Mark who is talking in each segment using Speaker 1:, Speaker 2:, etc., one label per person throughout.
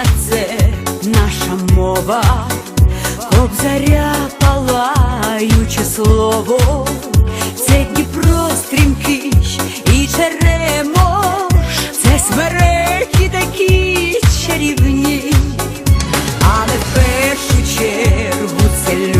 Speaker 1: на це наша мова, обзаря палаюче слово, це Дніпро стрімкий і черемо, це смеречі такі чарівні, але в першу чергу це люди.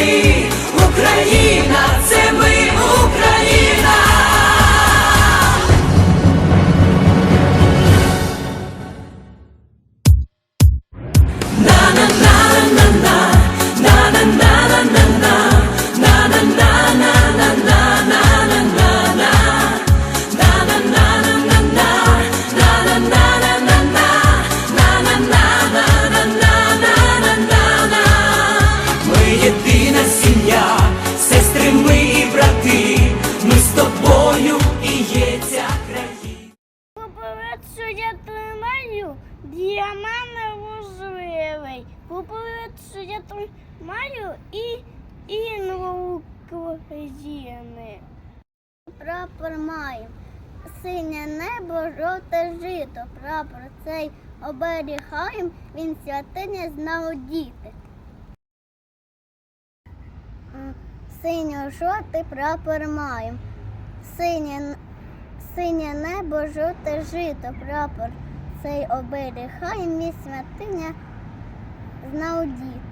Speaker 1: Це
Speaker 2: що я тримаю і інву України. Прапор маю. Синє небо, жовте жито. Прапор цей оберігаєм, він святиня знав діти. М, Синьо-жовтий прапор маєм. Синє, синє небо, жовте жито, прапор цей оберігає, мій святиня знав діти.